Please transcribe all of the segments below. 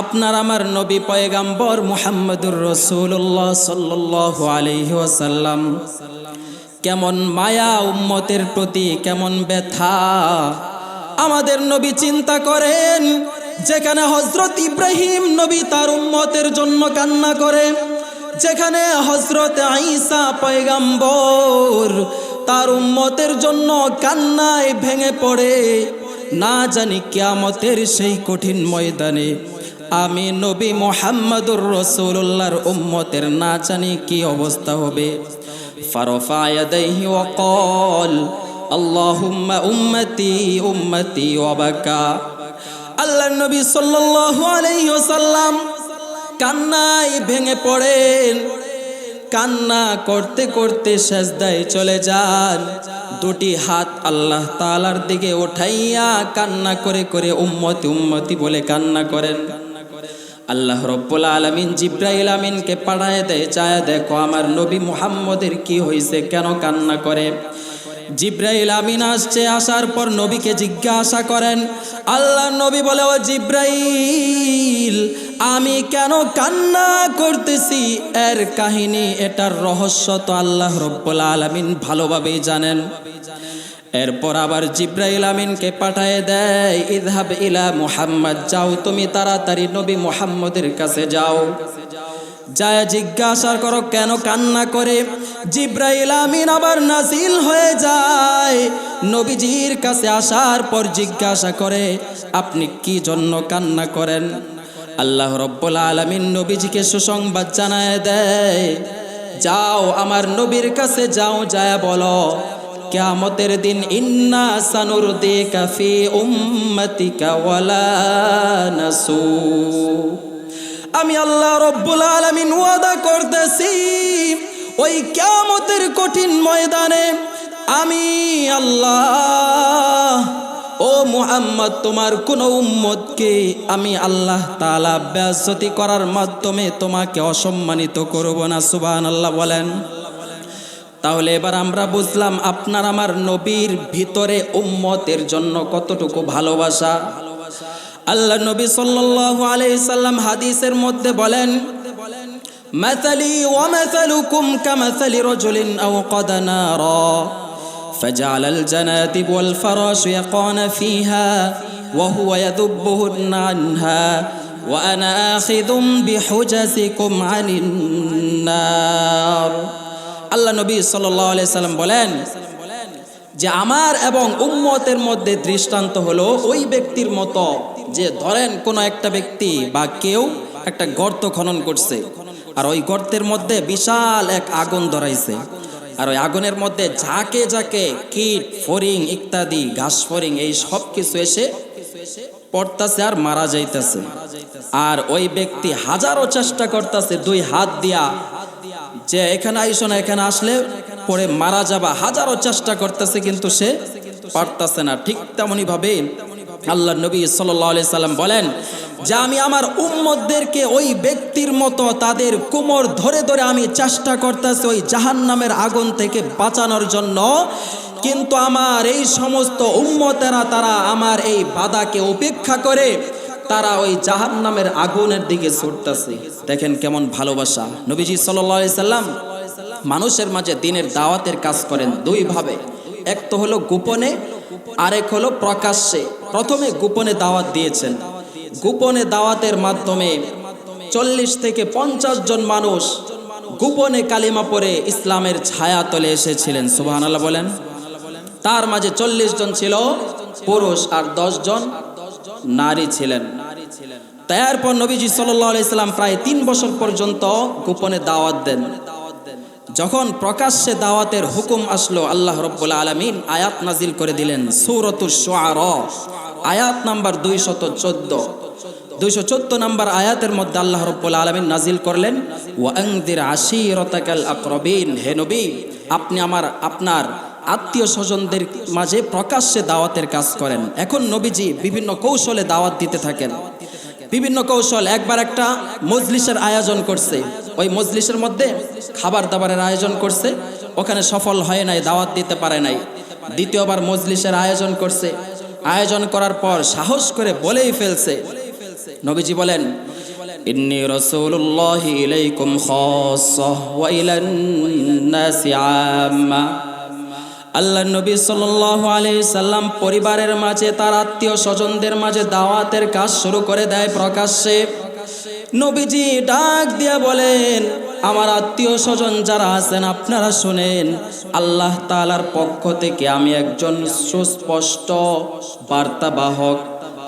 আপনার আমার নবী পয়গাম্বর মুহাম্মদুর রসুল্লাহ সাল্লাহ আলহি ওয়াসাল্লাম। কেমন মায়া উম্মতের প্রতি, কেমন ব্যথা। আমাদের নবী চিন্তা করেন, যেখানে হজরত ইব্রাহিম নবী তার উম্মতের জন্য কান্না করে, যেখানে হজরত আইসা পয়গাম্বর তার উম্মতের জন্য কান্নায় ভেঙে পড়ে, না জানি কিয়ামতের সেই কঠিন ময়দানে আমি নবী মোহাম্মদুর রসুল্লাহর উম্মতের না জানি কি অবস্থা হবে? উম্মতি উম্মতি আল্লাহ নবী কান্নায় ভেঙে পড়েন। কান্না করতে করতে সেজদায় চলে যান। দুটি হাত আল্লাহ তালার দিকে উঠাইয়া কান্না করে করে উম্মতি উম্মতি বলে কান্না করেন। আল্লাহ রব্বুল আলমিন জিব্রাইল আমিনকে পাঠায় দেয়, চায় দেখো আমার নবী মুহাম্মদের কি হয়েছে কেন কান্না করে? জিব্রাইল আমিন আসছে, আসার পর নবীকে জিজ্ঞাসা করেন, আল্লাহ নবী বলে, ও জিব্রাইল, আমি কেন কান্না করতেছি? এর কাহিনী, এটার রহস্য তো আল্লাহ রব্বুল আলমিন ভালোভাবেই জানেন। এরপর আবার জিব্রাইল আমিনকে পাঠায় দেয় ইদহাব ইলা মুহাম্মদ, যাও তুমি তাড়াতাড়ি নবী মুহাম্মদের কাছে যাও। যায় জিজ্ঞাসা করো, কেন কান্না করে? জিব্রাইল আমিন আবার নাসিল হয়ে যায়। নবীজির কাছে আসার পর জিজ্ঞাসা করে, আপনি কি জন্য কান্না করেন? আল্লাহ রব্বুল আলমিন নবীজিকে সুসংবাদ জানায় দেয়, যাও আমার নবীর কাছে যাও, যায় বলো। কিয়ামতের দিন, ইন্না সানুর দে কাফি উম্মতিকা ওয়ালা নাসু আমি আল্লাহ রব্বুল আলামিন ওয়াদা করতেছি, ওই কিয়ামতের কঠিন ময়দানে আমি আল্লাহ, ও মুহাম্মদ, তোমার কোন উম্মতকে আমি আল্লাহ তালা বেয়াজ্জতি করার মাধ্যমে তোমাকে অসম্মানিত করব না সুবাহ সুবহানাল্লাহ বলেন। তাহলে এবার আমরা বুঝলাম আপনার আমার নবীর ভিতরে উম্মতের জন্য কতটুকু ভালোবাসা আল্লাহ নবী সাল্লাল্লাহু আলাইহি সাল্লাম হাদিসের মধ্যে বলেন مثلي ومثلكم كمثل رجل أوقد نارا فجعل الجنادب والفراش يقعن فيها وهو يذبهن عنها وأنا آخذ بحجزكم عن النار আল্লাহ নবী সাল্লাম বলেন যে আমার এবং উম্মতের মধ্যে দৃষ্টান্ত হলো ওই ব্যক্তির মতো যে ধরেন কোন একটা ব্যক্তি বা কেউ একটা গর্ত খনন করছে আর ওই গর্তের মধ্যে বিশাল এক আগুন ধরাইছে। আর ওই আগুনের মধ্যে ঝাঁকে ঝাঁকে কীট, ফরিং ইত্যাদি, ঘাস ফরিং এই সব কিছু এসে পড়তাছে আর মারা যাইতেছে। আর ওই ব্যক্তি হাজারো চেষ্টা করতেছে দুই হাত দিয়া যে এখানে আইসো না, এখানে আসলে পরে মারা যাবা। হাজারো চেষ্টা করতেছে কিন্তু সে পারতাছে না। ঠিক তেমনই ভাবে আল্লাহ নবী সাল্লাহ সাল্লাম বলেন, যে আমি আমার উম্মদদেরকে ওই ব্যক্তির মতো তাদের কোমর ধরে ধরে আমি চেষ্টা করতেছি ওই জাহান নামের আগুন থেকে বাঁচানোর জন্য, কিন্তু আমার এই সমস্ত উম্মতেরা তারা আমার এই বাধাকে উপেক্ষা করে তারা ওই জাহান নামের আগুনের দিকে ছুটতেছে। দেখেন কেমন ভালোবাসা। নবীজি সাল্লাম মানুষের মাঝে দিনের দাওয়াতের কাজ করেন দুই ভাবে। এক তো হলো গোপনে, আরেক হলো প্রকাশ্যে। প্রথমে গোপনে দাওয়াত দিয়েছেন। গোপনে দাওয়াতের মাধ্যমে চল্লিশ থেকে পঞ্চাশ জন মানুষ গোপনে কালিমা পরে ইসলামের ছায়া তলে এসেছিলেন। সুবাহ বলেন। তার মাঝে চল্লিশ জন ছিল পুরুষ আর দশ জন নারী ছিলেন। তারপর নবীজি সাল্লাম প্রায় তিন বছর পর্যন্ত গোপনে দাওয়াত দেন। যখন প্রকাশ্যে দাওয়াতের হুকুম আসলো, আল্লাহ রব্বুল আলমিন আয়াত নাজিল করে দিলেন সৌরতুর সোয়ার আয়াত নাম্বার দুইশত চোদ্দ। দুইশো চোদ্দ নাম্বার আয়াতের মধ্যে আল্লাহ রব্বুল আলমিন নাজিল করলেন ওয়াংদির আশিরতাকাল আকরবিন, হে নবী, আপনি আমার, আপনার আত্মীয় স্বজনদের মাঝে প্রকাশ্যে দাওয়াতের কাজ করেন। এখন নবীজি বিভিন্ন কৌশলে দাওয়াত দিতে থাকেন। বিভিন্ন কৌশল, একবার একটা মজলিসের আয়োজন করছে। ওই মজলিসের মধ্যে খাবার দাবারের আয়োজন করছে। ওখানে সফল হয় নাই, দাওয়াত দিতে পারে নাই। দ্বিতীয়বার মজলিসের আয়োজন করছে। আয়োজন করার পর সাহস করে বলেই ফেলছে। নবীজি বলেন, ইন্নি রাসূলুল্লাহি ইলাইকুম খাসসাহ ওয়া ইলান নাসি আম্মা। আল্লাহ নবী সাল্লাল্লাহু আলাইহি সাল্লাম পরিবারের মাঝে, তার আত্মীয় স্বজনদের মাঝে দাওয়াতের কাজ শুরু করে দেয় প্রকাশ্যে। নবীজি ডাক দিয়া বলেন, আমার আত্মীয় স্বজন যারা আছেন, আপনারা শুনেন, আল্লাহ তালার পক্ষ থেকে আমি একজন সুস্পষ্ট বার্তাবাহক।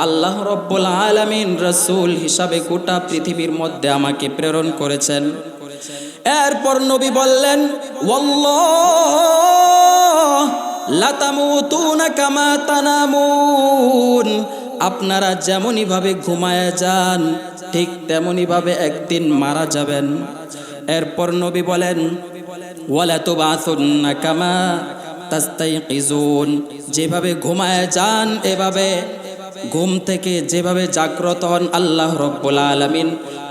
আল্লাহ রব্বুল আলামিন রসুল হিসাবে গোটা পৃথিবীর মধ্যে আমাকে প্রেরণ করেছেন। এরপর নবী বললেন, ওয়াল্লাহ লাতামুতুনা কামা তানামুন। আপনারা যেমনই ভাবে ঘুমায় যান, ঠিক তেমনই ভাবে একদিন মারা যাবেন। এরপর নবী বলেন ওয়ালা তুবাসুন্না কামা যেভাবে ঘুমায় যান, এভাবে ঘুম থেকে যেভাবে জাগ্রত হন আল্লাহ রব্বুল আলমিন,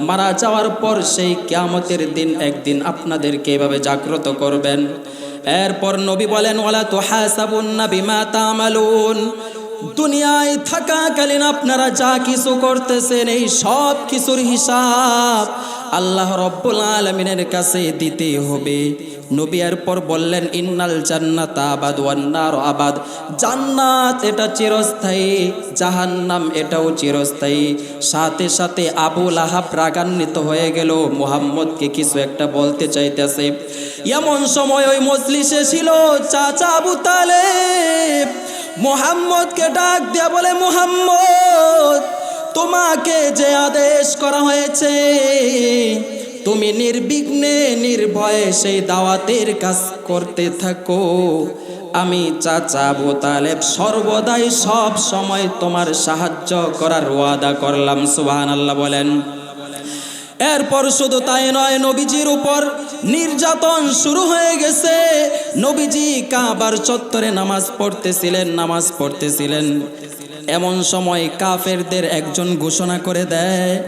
মারা যাওয়ার পর সেই কিয়ামতের দিন একদিন আপনাদেরকে এভাবে জাগ্রত করবেন। এরপর নবী বলেন ওলা তো হাসাবুন্না বিমা তামালুন। দুনিয়ায় থাকাকালীন আপনারা যা কিছু করতেছেন, এই সব কিছুর হিসাব আল্লাহ রব্বুল আলমিনের কাছে দিতে হবে। নবী এরপর বললেন, ইন্নাল জান্নাত আবাদ ওয়ান্নার আবাদ। জান্নাত এটা চিরস্থায়ী, জাহান্নাম এটাও চিরস্থায়ী। সাথে সাথে আবুল আহাব রাগান্বিত হয়ে গেল। মোহাম্মদকে কিছু একটা বলতে চাইতেছে। এমন সময় ওই মজলিসে ছিল চাচা আবু তালেব। মোহাম্মদকে ডাক দিয়া বলে, মোহাম্মদ তোমাকে যে আদেশ করা হয়েছে, তুমি নির্বিঘ্নে, নির্ভয়ে সেই দাওয়াতের কাজ করতে থাকো। আমি চাচা আবু তালেব, সর্বদাই সব সময় তোমার সাহায্য করার ওয়াদা করলাম সুবাহান আল্লাহ বলেন। এরপর শুধু তাই নয়, নবীজির উপর নির্যাতন শুরু হয়ে গেছে। নবীজি কাবার চত্বরে নামাজ পড়তেছিলেন নামাজ পড়তেছিলেন। এমন সময় কাফেরদের একজন ঘোষণা করে দেয়,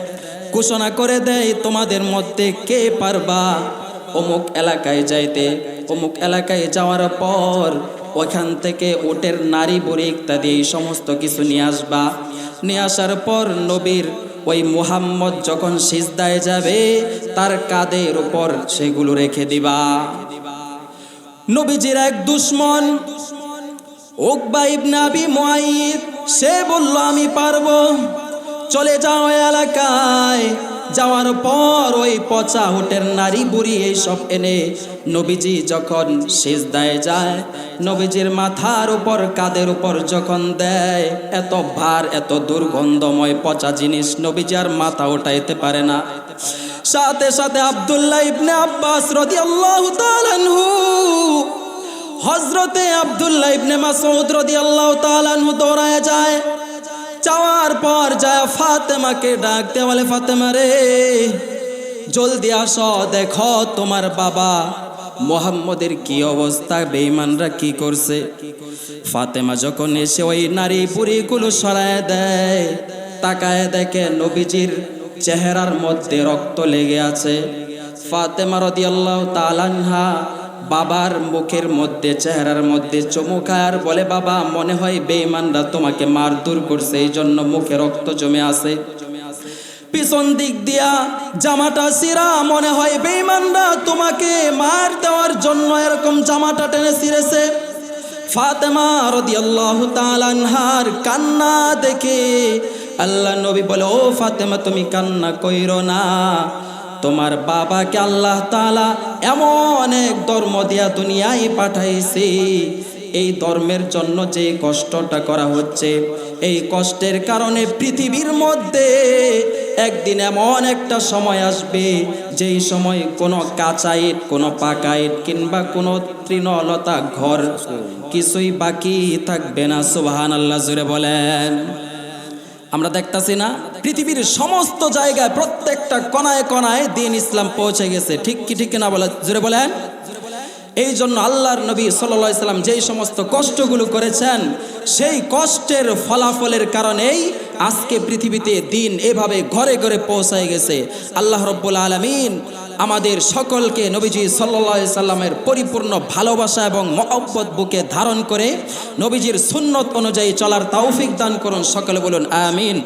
ঘোষণা করে দেয়, তোমাদের মধ্যে কে পারবা অমুক এলাকায় যাইতে? অমুক এলাকায় যাওয়ার পর ওখান থেকে ওটের নারী বুড়ি ইত্যাদি এই সমস্ত কিছু নিয়ে আসবা। নিয়ে আসার পর নবীর ওই মুহাম্মদ যখন সিজদায় যাবে, তার কাদের উপর সেগুলো রেখে দিবা। নবীজির এক দুশ্মন, উকবা ইবনে আবি মুআইদ সে বলল, আমি পারব। চলে যাও এলাকায়। যাওয়ার পর ওই পচা হোটের নারী বুড়ি এইসব এনে নবীজি যখন সেজদায় যায়, নবীজির মাথার উপর কাদের উপর যখন দেয়, এত ভার, এত দুর্গন্ধময় পচা জিনিস নবীজি আর মাথা উঠাইতে পারে না। সাথে সাথে আব্দুল্লাহ ইবনে আব্বাস রাদিয়াল্লাহু আল্লাহ আনহু হজরতে আব্দুল্লাহ ইবনে মাসউদ রাদিয়াল্লাহু তাআলা আনহু দৌড়ায় যায়। যাওয়ার পর যায় ফাতেমাকে ডাকতে বলে, ফাতেমা রে, জলদি আস, দেখো তোমার বাবা মোহাম্মদের কি অবস্থা, বেঈমানরা কি করছে? ফাতেমা যখন এসে ওই নারী পুরীগুলো সরায় দেয়, তাকায় দেখে নবীজির চেহারার মধ্যে রক্ত লেগে আছে। ফাতেমা রদিয়াল্লাহ তালানহা বাবার মুখের মধ্যে, চেহারার মধ্যে চমুকার বলে, বাবা, মনে হয় বেঈমানরা তোমাকে মারধর করছে এই জন্য মুখে রক্ত জমে আছে। পিছন দিক দিয়া জামাটা সিরা মনে হয় বেঈমানরা তোমাকে মার দেওয়ার জন্য এরকম জামাটা টেনে ছিঁড়েছে। ফাতেমা রাদিয়াল্লাহু তাআলা আনহার কান্না দেখে আল্লাহ নবী বলে, ও ফাতেমা, তুমি কান্না কইরো না। তোমার বাবাকে আল্লাহ তাআলা এমন এক ধর্ম দিয়া দুনিয়ায় পাঠাইছে। এই ধর্মের জন্য যে কষ্টটা করা হচ্ছে, এই কষ্টের কারণে পৃথিবীর মধ্যে একদিন এমন একটা সময় আসবে, যেই সময় কোনো কাঁচা ইট কোনো পাকা ইট কিংবা কোনো তৃণলতা ঘর কিছুই বাকি থাকবে না। সুবাহান আল্লাহ জুড়ে বলেন। আমরা দেখতেছি না, পৃথিবীর সমস্ত জায়গায় প্রত্যেকটা কণায় কণায় দিন ইসলাম পৌঁছে গেছে। ঠিক কি, ঠিক না বলে, জোরে বলেন? এই জন্য আল্লাহর নবী সাল্লাম যেই সমস্ত কষ্টগুলো করেছেন, সেই কষ্টের ফলাফলের কারণেই আজকে পৃথিবীতে দিন এভাবে ঘরে ঘরে পৌঁছায় গেছে। আল্লাহ রব্বুল আলমিন আমাদের সকলকে নবীজি সাল্লা সাল্লামের পরিপূর্ণ ভালোবাসা এবং মহব্বত বুকে ধারণ করে নবীজির সুন্নত অনুযায়ী চলার তৌফিক দান করুন। সকলে বলুন, আমিন।